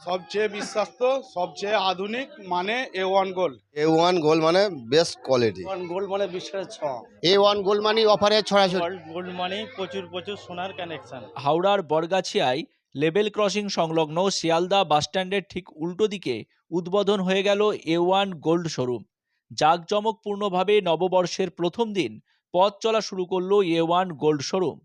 সবচেয়ে বিশ্বস্ত সবচেয়ে আধুনিক মানে A One Gold A One Gold মানে বেস্ট কোয়ালিটি ওয়ান গোল্ড মানে বিশ্বের ছ এ ওয়ান গোল্ড মানে অফারে ছড়াছড়ি। গোল্ড মানে প্রচুর প্রচুর সোনার কানেকশন হাওড়ার বরগাছিয়ায় লেভেল ক্রসিং সংলগ্ন শিয়ালদা বাসস্ট্যান্ডের ঠিক উল্টো দিকে উদ্বোধন হয়ে গেল এ ওয়ান গোল্ড শোরুম জাঁকজমকপূর্ণভাবে নববর্ষের প্রথম দিন পথ চলা শুরু করল এ ওয়ান গোল্ড শোরুম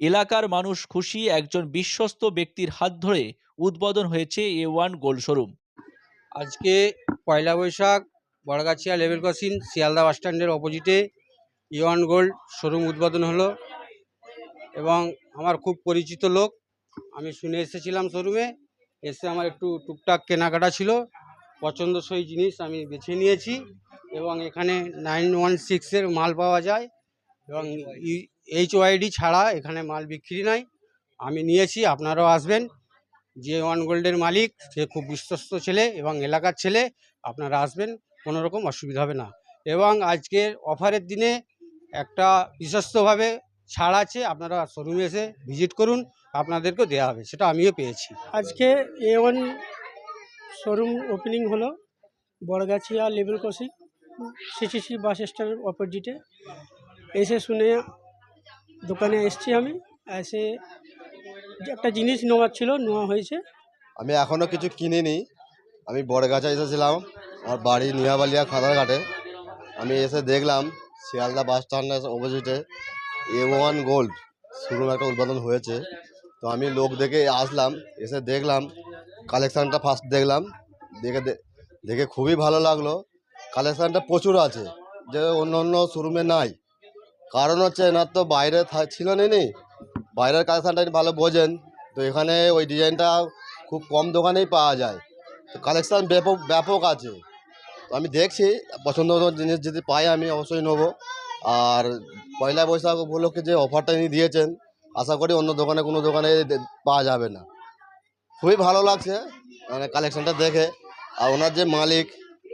এলাকার মানুষ খুশি একজন বিশ্বস্ত ব্যক্তির হাত ধরে উদ্বোধন হয়েছে এ ওয়ান গোল্ড শোরুম। আজকে Poila Baisakh Baragachhia level crossing, Sealdah bus স্ট্যান্ডের অপোজিটে ওয়ান গোল্ড শোরুম উদ্বোধন হলো এবং আমার খুব পরিচিত লোক। আমি শুনে এসেছিলাম শোরুমে, এসে আমার একটু টুকটাক কেনাকাটা ছিল, পছন্দসই জিনিস আমি বেছে নিয়েছি এবং এখানে নাইন ওয়ান সিক্সের মাল পাওয়া যায় এবং এইচ ওয়াইডি ছাড়া এখানে মাল বিক্রি নাই। আমি নিয়েছি, আপনারাও আসবেন। যে ওয়ান গোল্ডের মালিক, সে খুব বিশ্বস্ত ছেলে এবং এলাকার ছেলে, আপনারা আসবেন কোনো রকম অসুবিধা হবে না। এবং আজকের অফারের দিনে একটা বিশ্বস্তভাবে ছাড় আছে, আপনারা শোরুমে এসে ভিজিট করুন, আপনাদেরকেও দেওয়া হবে, সেটা আমিও পেয়েছি। আজকে এ ওয়ান শোরুম ওপেনিং হলো, Baragachia level crossing CCC bus স্ট্যান্ডের অপোজিটে এসে শুনে দোকানে এসছি আমি, এসে একটা জিনিস নেওয়ার ছিল, নেওয়া হয়েছে। আমি এখনও কিছু কিনিনি। আমি বড়গাছা এসেছিলাম, আমার বাড়ি নিহাবালিয়া খাদারঘাটে আমি এসে দেখলাম শিয়ালদা বাস স্ট্যান্ডের অপোজিটে এ ওয়ান গোল্ড শোরুম একটা উদ্বোধন হয়েছে। তো আমি লোক দেখে আসলাম, এসে দেখলাম, কালেকশানটা ফার্স্ট দেখলাম, দেখে দেখে খুবই ভালো লাগল। কালেকশানটা প্রচুর আছে, যে অন্য অন্য শোরুমে নাই। কারণ হচ্ছে এনার তো বাইরে ছিল নি বাইরের কালেকশানটা ভালো বোঝেন। তো এখানে ওই ডিজাইনটা খুব কম দোকানেই পাওয়া যায়। তো কালেকশান ব্যাপক ব্যাপক আছে। তো আমি দেখছি, পছন্দ জিনিস যদি পাই আমি অবশ্যই নেব। আর পয়লা বৈশাখ উপলক্ষে যে অফারটা ইনি দিয়েছেন, আশা করি অন্য দোকানে কোনো দোকানে পাওয়া যাবে না। খুবই ভালো লাগছে মানে কালেকশানটা দেখে। আর ওনার যে মালিক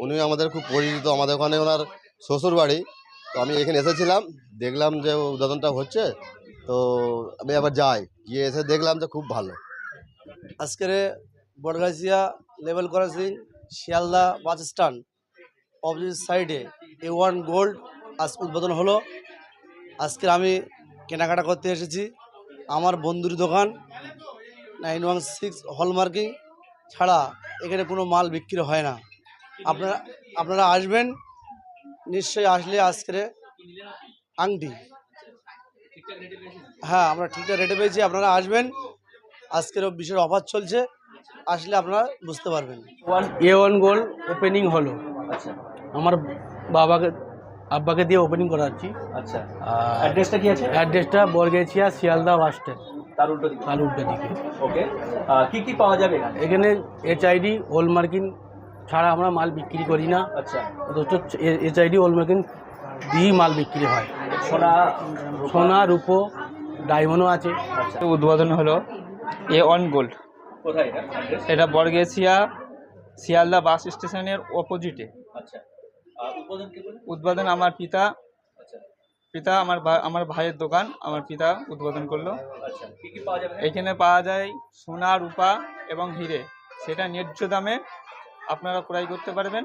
উনি আমাদের খুব পরিচিত। আমাদের ওখানে ওনার শ্বশুর বাড়ি তো আমি এখানে এসেছিলাম, দেখলাম যে উদ্বোধনটা হচ্ছে, তো আমি আবার যাই। গিয়ে এসে দেখলাম যে খুব ভালো। আজকের Baragachhia level crossing Sealdah bus stand opposite সাইডে এ ওয়ান গোল্ড আজ উদ্বোধন হলো। আজকে আমি কেনাকাটা করতে এসেছি। আমার বন্ধুর দোকান নাইন ওয়ান সিক্স হলমার্কিং ছাড়া এখানে কোনো মাল বিক্রি হয় না। আপনারা আপনারা আসবেন নিশ্চয়ই আসলে আজকের আংটি। হ্যাঁ আমরা ঠিকঠাক রেটে পেয়েছি আপনারা আসবেন। আজকের বিশেষ অফার চলছে আসলে আপনারা বুঝতে পারবেন। এ ওয়ান গোল্ড ওপেনিং হলো। আমার বাবাকে আব্বাকে দিয়ে ওপেনিং করাচ্ছি। আচ্ছা। অ্যাড্রেসটা কি আছে? অ্যাড্রেসটা বরগেছিয়া শিয়ালদা বাস স্ট্যান্ড তার উল্টো দিকে। তার উল্টো দিকে। ওকে কি কি পাওয়া যাবে এখানে? এখানে এইচআইডি হোলমার্কিং ছাড়া আমরা মাল বিক্রি করি না। আচ্ছা। অথচ এইচআইডি হোলমার্কিং দিয়েই মাল বিক্রি হয়। সোনা সোনা রূপো ডায়মন্ডও আছে। উদ্বোধন হলো এ ওয়ান গোল্ড। কোথায় এটা? বর্গেছিয়া শিয়ালদা বাস স্টেশনের অপোজিটে। আচ্ছা। উদ্বোধন আমার পিতা। আচ্ছা। পিতা আমার আমার ভাইয়ের দোকান। আমার পিতা উদ্বোধন করল। আচ্ছা। কি কি পাওয়া যাবে? এখানে পাওয়া যায় সোনা রূপা এবং হিরে। সেটা ন্যায্য দামে আপনারা ক্রয় করতে পারবেন।